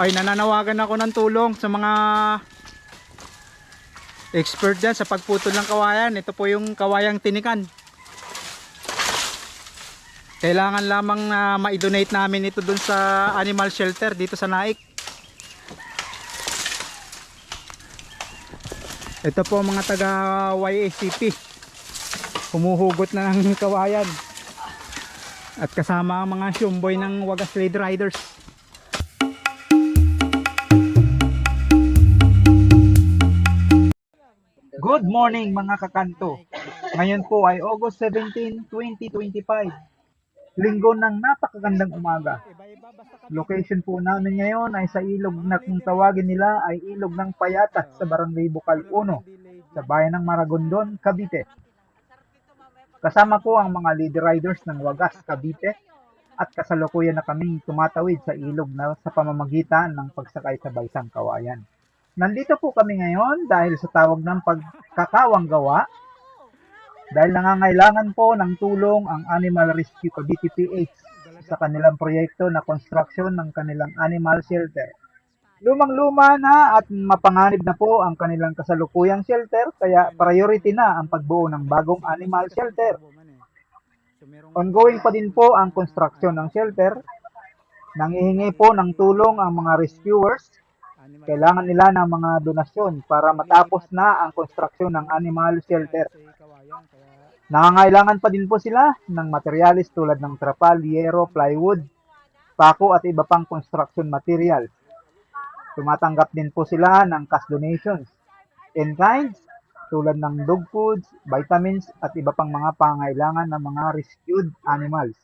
ay nananawagan ako ng tulong sa mga expert dyan sa pagputol ng kawayan. Ito po yung kawayang tinikan. Kailangan lamang na ma-donate namin ito dun sa animal shelter dito sa Naik. Ito po mga taga YACP. Humuhugot na ng kawayan. At kasama ang mga shumboy ng Wagas Raid Riders. Good morning mga kakanto. Ngayon po ay August 17, 2025. Linggo ng napakagandang umaga. Location po namin ngayon ay sa ilog na kung tawagin nila ay ilog ng Payatas sa Barangay Bukal 1 sa bayan ng Maragondon, Cavite. Kasama ko ang mga lead riders ng Wagas, Cavite at kasalukuyan na kaming tumatawid sa ilog na sa pamamagitan ng pagsakay sa Baysang Kawayan. Nandito po kami ngayon dahil sa tawag ng pagkakawang gawa dahil nangangailangan po ng tulong ang Animal Rescue Cavite PH sa kanilang proyekto na construction ng kanilang animal shelter. Lumang-luma na at mapanganib na po ang kanilang kasalukuyang shelter kaya priority na ang pagbuo ng bagong animal shelter. Ongoing pa din po ang construction ng shelter. Nangihingi po ng tulong ang mga rescuers. Kailangan nila ng mga donasyon para matapos na ang construction ng animal shelter. Nangangailangan pa din po sila ng materialis tulad ng trapal, yero, plywood, pako at iba pang construction materials. Tumatanggap din po sila ng cash donations in kinds tulad ng dog foods, vitamins at iba pang mga pangailangan ng mga rescued animals.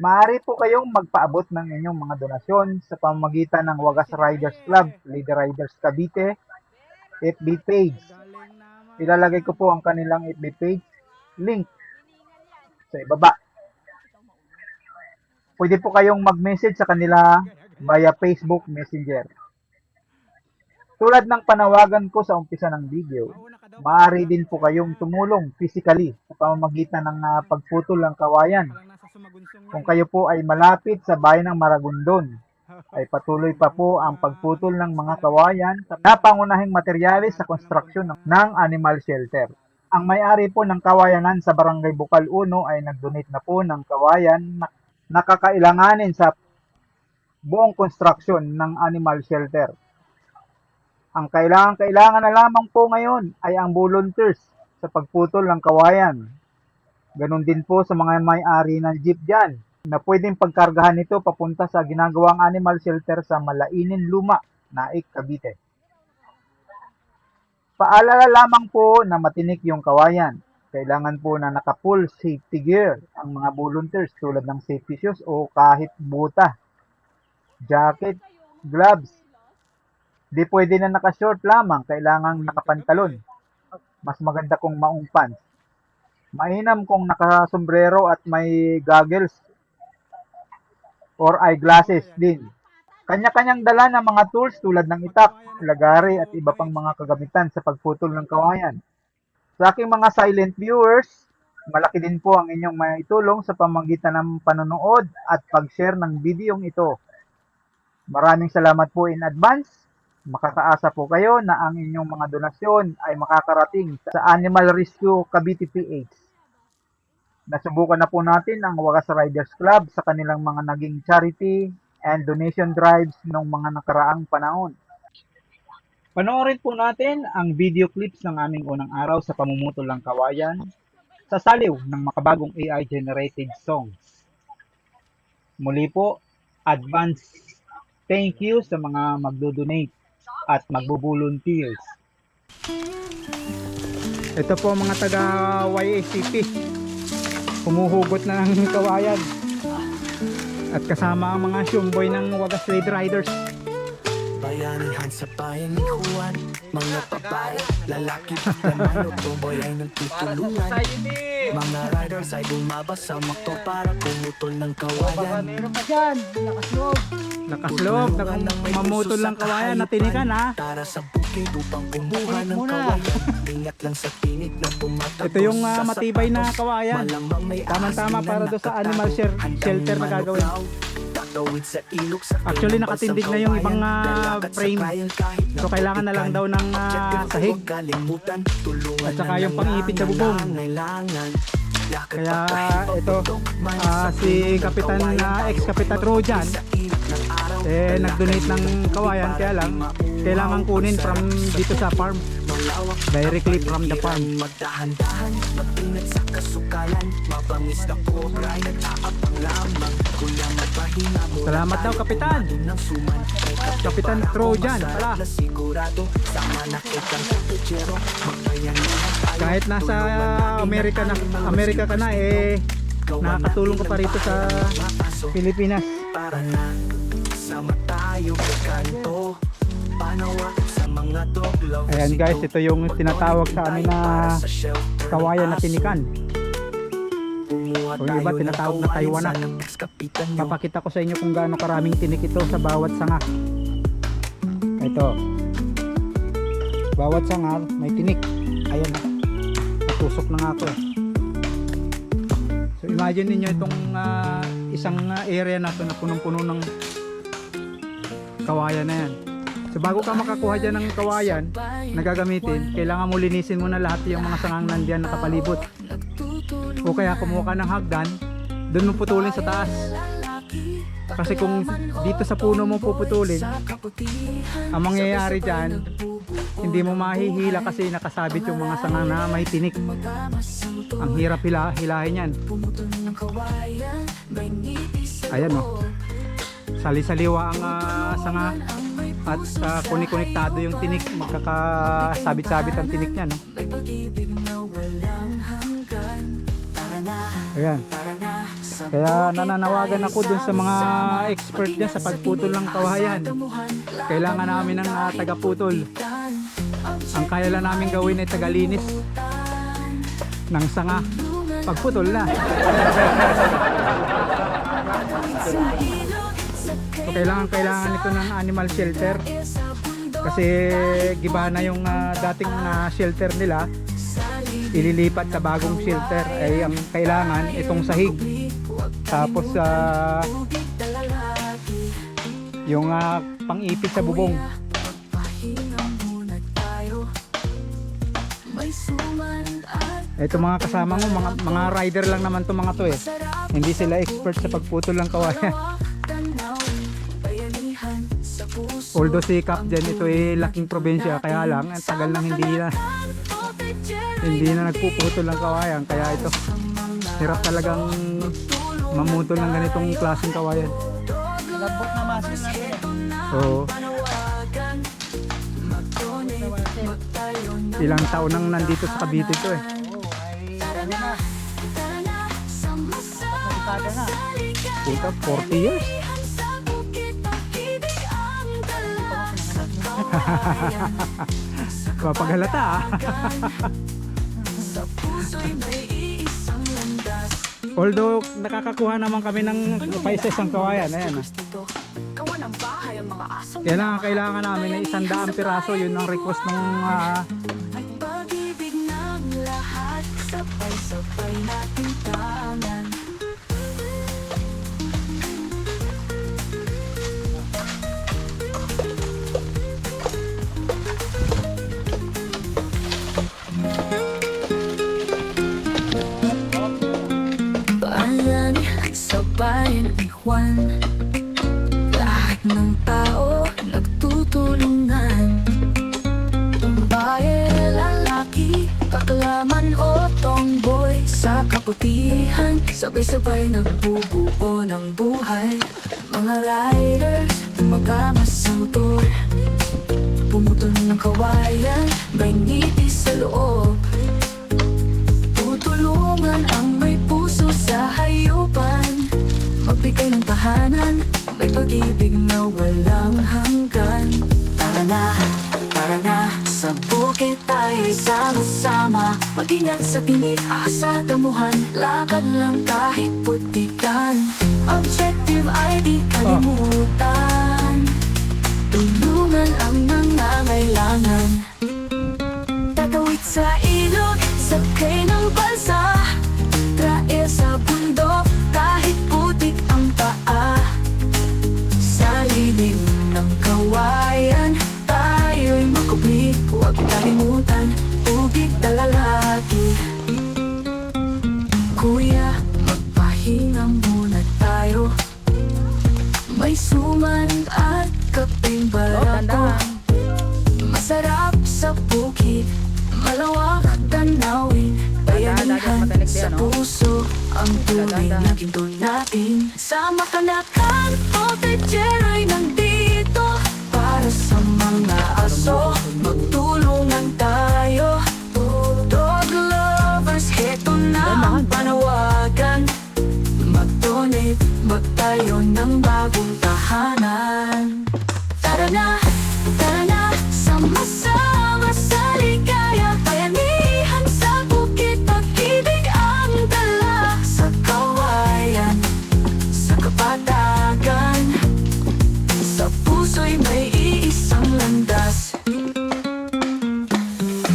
Maaari po kayong magpaabot ng inyong mga donasyon sa pamamagitan ng Wagas Riders Club, Leader Riders Cavite, FB page. Ilalagay ko po ang kanilang FB page link sa ibaba. Pwede po kayong mag-message sa kanila via Facebook Messenger. Tulad ng panawagan ko sa umpisa ng video, maaari din po kayong tumulong physically sa pamamagitan ng ah, pagputol ng kawayan. Kung kayo po ay malapit sa bayan ng Maragondon, ay patuloy pa po ang pagputol ng mga kawayan na pangunahing materyales sa konstruksyon ng- animal shelter. Ang may-ari po ng kawayanan sa Barangay Bukal 1 ay nag-donate na po ng kawayan na nakakailanganin sa buong konstruksyon ng animal shelter. Ang kailangan-kailangan na lamang po ngayon ay ang volunteers sa pagputol ng kawayan. Ganon din po sa mga may-ari ng jeep dyan na pwedeng pagkargahan ito papunta sa ginagawang animal shelter sa Malainin Luma, Naik, Cavite. Paalala lamang po na matinik yung kawayan. Kailangan po na naka-full safety gear ang mga volunteers tulad ng safety shoes o kahit buta, jacket, gloves. Di pwede na naka-short lamang, kailangan nakapantalon. Mas maganda kung maong pants. Mainam kung naka-sombrero at may goggles or eyeglasses din. Kanya-kanyang dala ng mga tools tulad ng itak, lagari at iba pang mga kagamitan sa pagputol ng kawayan. Sa aking mga silent viewers, malaki din po ang inyong maitulong sa pamamagitan ng panonood at pag-share ng videong ito. Maraming salamat po in advance. Makakaasa po kayo na ang inyong mga donasyon ay makakarating sa Animal Rescue Cavite PH. Nasubukan na po natin ang Wagas Riders Club sa kanilang mga naging charity and donation drives noong mga nakaraang panahon. Panoorin po natin ang video clips ng aming unang araw sa pamumutol ng kawayan sa saliw ng makabagong AI-generated songs. Muli po, advance thank you sa mga magdo-donate at magbo-volunteers. Ito po mga taga YACP. Humuhugot na ng kawayan. At kasama ang mga shumboy ng Wagas Raid Riders. Bayanihan sa bayan ni Juan Mga babae, lalaki, lamano Tumboy ay nagtutulungan Mga riders ay bumaba sa motor Para pumutol ng kawayan. Nakasloob. Na kung mamutol ng kawayan na tinikan ha. Tara sa bukid upang bumuha ng kawayan. Ingat lang sa tinig na tumatakbo Ito yung sa matibay na kawayan. Tamang-tama para na doon sa animal shelter na gagawin. Sa sa Actually, nakatindig na yung ibang, ah, sa frame. So, kailangan na lang daw ng, ah, ko, sahig. At saka yung pang-ipit sa ang bubong. Kaya ito, ah, sa si Kapitan, ah, ex-Kapitan Trojan, Sa eh, nag-donate sa ng kawayan, kaya lang, kailangan kunin from dito sa farm. Malawak Directly from the farm. Magdahan-dahan, magtingat sa kasukalan Mabangis na cobra ay nag-aabang lamang Kuya magpahinga muna Salamat daw, Kapitan. Kapitan Trojan, pala. sigurado Sama na kitang na tayo Kahit nasa Amerika na, Amerika ka na, eh, nakakatulong ka natin pa rito sa. Pilipinas. Para na Sama tayo kanto Ayan guys, ito yung tinatawag sa amin na kawayan na tinikan. O yung iba, tinatawag na Taiwan na. Papakita ko sa inyo kung gaano karaming tinik ito sa bawat sanga. Ito. Bawat sanga may tinik. Ayan. Natusok na nga ako. eh. So imagine niyo itong ah, isang ah, area na to na punong-puno ng kawayan na yan. So bago ka makakuha dyan ng kawayan na gagamitin, kailangan mo linisin muna lahat yung mga sangang nandiyan nakapalibot. O kaya kumuha ka ng hagdan, doon mo putulin sa taas. Kasi kung dito sa puno mo puputulin, ang mangyayari dyan, hindi mo mahihila kasi nakasabit yung mga sanga na may tinik. Ang hirap hila, hilahin yan. Ayan o. Sali-saliwa ang ah, sanga at uh, kuni-konektado yung tinik. Magkakasabit-sabit ang tinik niya. No? Ayan. Kaya nananawagan ako dun sa mga expert dyan sa pagputol ng kawayan. Kailangan namin ng uh, tagaputol. Ang kaya lang namin gawin ay tagalinis ng sanga. Pagputol na. So kailangan kailangan ito ng animal shelter. Kasi giba na yung ah, dating na shelter nila. Ililipat sa bagong shelter. Ay ang kailangan itong sahig. Tapos sa yung ah, pang-ipit sa bubong. Ito mga kasama mo mga, mga rider lang naman to mga to eh. Hindi sila expert sa pagputol ng kawayan although si Cap dyan ito eh laking probinsya kaya lang ang tagal nang hindi na hindi na nagpuputol ng kawayan kaya ito hirap talagang mamutol ng ganitong klaseng kawayan. Lambot na masin na rin. oo. Ilang taon nang nandito sa Cavite to eh. Puta 40 years Papaghalata ah. Although nakakakuha naman kami ng pa-isang kawayan, ayan ah. Gawa ng bahay ang Kailangan namin ng isang daang piraso, yun ang request ng pag-ibig ng lahat Sabay-sabay natin tangan bayan ni Juan. Lahat ng tao nagtutulungan. Babae, lalaki, kaklaman o tomboy. Sa kaputihan, sabay-sabay nagbubuo ng buhay. Mga riders, magamasang tour Pumutol ng kawayan, may ngiti sa loob Magbigay ng tahanan, may pag-ibig na walang hanggan. Tara na, tara na, sa bukid tayo'y sama-sama. Mag-ingat sa tinig, sa damuhan. Lakad lang kahit putikan. Objective ay di kalimutan. Tulungan ang nangangailangan Bayanihan sa puso Ang tunay na ginto natin. Sama ka na kan O ay nandito Para sa mga aso. Magtulungan tayo. Dog lovers Heto na ang panawagan. Mag-donate Magtayo ng bagong tahanan landas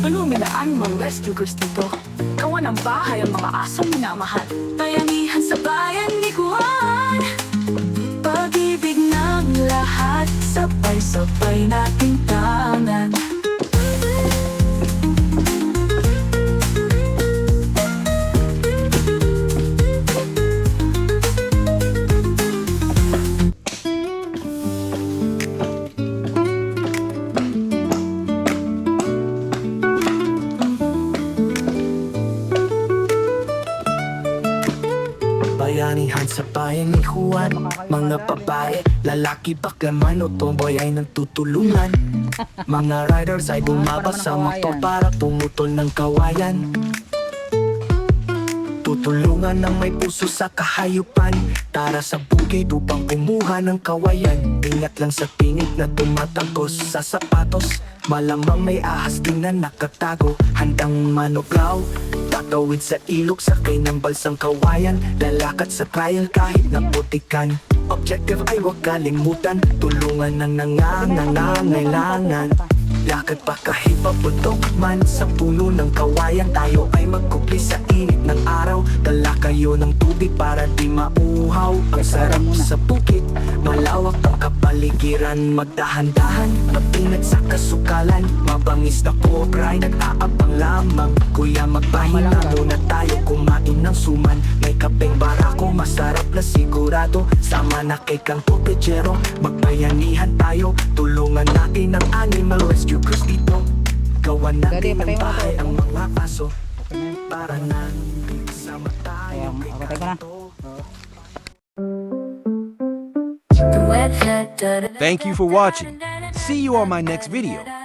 Paluminaan mga rescuers dito. Kawan ang bahay ang mga asong minamahal. Bayanihan sa bayan ni Juan. Pag-ibig ng lahat. Sabay-sabay nating Mga babae, lalaki, baklaman o tomboy ay nagtutulungan. Mga riders ay bumaba sa motor para tumutol ng kawayan. Tutulungan ng may puso sa kahayupan Tara sa bukid upang kumuha ng kawayan. Ingat lang sa pinig na tumatagos sa sapatos. Malamang may ahas din na nakatago. Handang manobraw Tatawid sa ilog sakay ng balsang kawayan. Lalakad sa trial kahit naputikan Objective ay huwag kalimutan. Tulungan ng nangangangailangan Lakad pa kahit paputok man Sa puno ng kawayan. Tayo ay magkupli sa init ng araw. Dala kayo ng tubig para di mauhaw. Ang sarap sa bukit. Malawak kapaligiran Magdahan-dahan Mapinat sa kasukalan. Mabangis na cobra ay nag-aabang lamang. Kuya magpahinga muna tayo Kumain ng suman. May kapeng barako Masarap na sigurado. Sama na kay kang pupechero Magbayanihan tayo Tulungan natin ang animal rescue crews dito. Gawan natin ng bahay ang mga aso. Para na Sama tayo kay kanto Thank you for watching. See you on my next video.